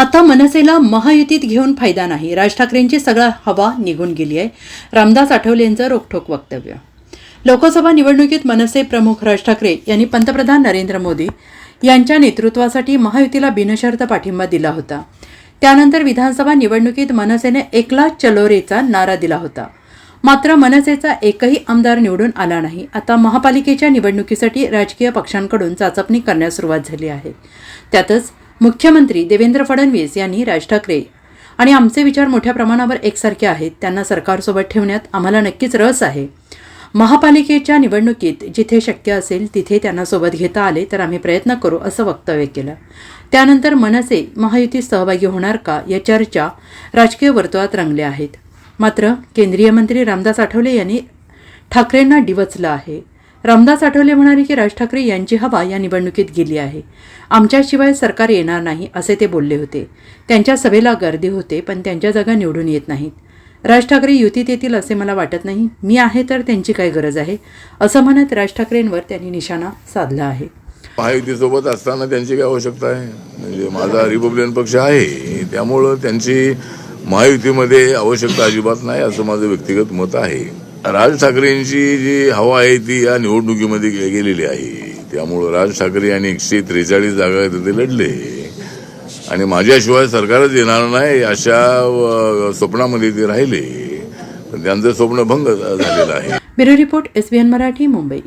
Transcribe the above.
आता मनसेला महायुतीत घेऊन फायदा नाही. राज ठाकरेंची सगळा हवा निघून गेली आहे. रामदास आठवले यांचं रोखठोक वक्तव्य. लोकसभा निवडणुकीत मनसे प्रमुख राज ठाकरे यांनी पंतप्रधान नरेंद्र मोदी यांच्या नेतृत्वासाठी महायुतीला बिनशर्त पाठिंबा दिला होता. त्यानंतर विधानसभा निवडणुकीत मनसेने एकला चलोरेचा नारा दिला होता. मात्र मनसेचा एकही आमदार निवडून आला नाही. आता महापालिकेच्या निवडणुकीसाठी राजकीय पक्षांकडून चाचपणी करण्यास सुरुवात झाली आहे. त्यातच मुख्यमंत्री देवेंद्र फडणवीस यांनी राज ठाकरे आणि आमचे विचार मोठ्या प्रमाणावर एकसारखे आहेत त्यांना सरकारसोबत ठेवण्यात आम्हाला नक्कीच रस आहे. महापालिकेच्या निवडणुकीत जिथे शक्य असेल तिथे त्यांना सोबत घेता आले तर आम्ही प्रयत्न करू असं वक्तव्य केलं. त्यानंतर मनसे महायुतीत सहभागी होणार का या चर्चा राजकीय वर्तुळात रंगल्या आहेत. मात्र केंद्रीय मंत्री रामदास आठवले यांनी ठाकरेंना डिवचलं आहे. रामदास आठवले म्हणाले की राज ठाकरे यांची हवा या निवडणुकीत गेली आहे. आमच्याशिवाय सरकार येणार नाही असे ते बोलले होते. त्यांच्या सभेला गर्दी होते पण त्यांच्या जागा निवडून येत नाहीत. राज ठाकरे युतीत येतील असे मला वाटत नाही. मी आहे तर त्यांची काय गरज आहे? असं म्हणत राज ठाकरेंवर त्यांनी निशाणा साधला आहे. महायुतीसोबत असताना त्यांची काय आवश्यकता आहे? म्हणजे माझा रिपब्लिकन पक्ष आहे त्यामुळं त्यांची महायुतीमध्ये आवश्यकता अजिबात नाही असं माझं व्यक्तिगत मत आहे. राज ठाकरेंची जी हवा आहे ती या निवडणुकीमध्ये गेलेली आहे. त्यामुळं राज ठाकरे यांनी एकशे त्रेचाळीस जागा तिथे लढले. आणि माझ्याशिवाय सरकारच येणार नाही अशा स्वप्नामध्ये ते राहिले. पण त्यांचं स्वप्न भंग झालेलं आहे. Bureau report S Marathi Mumbai.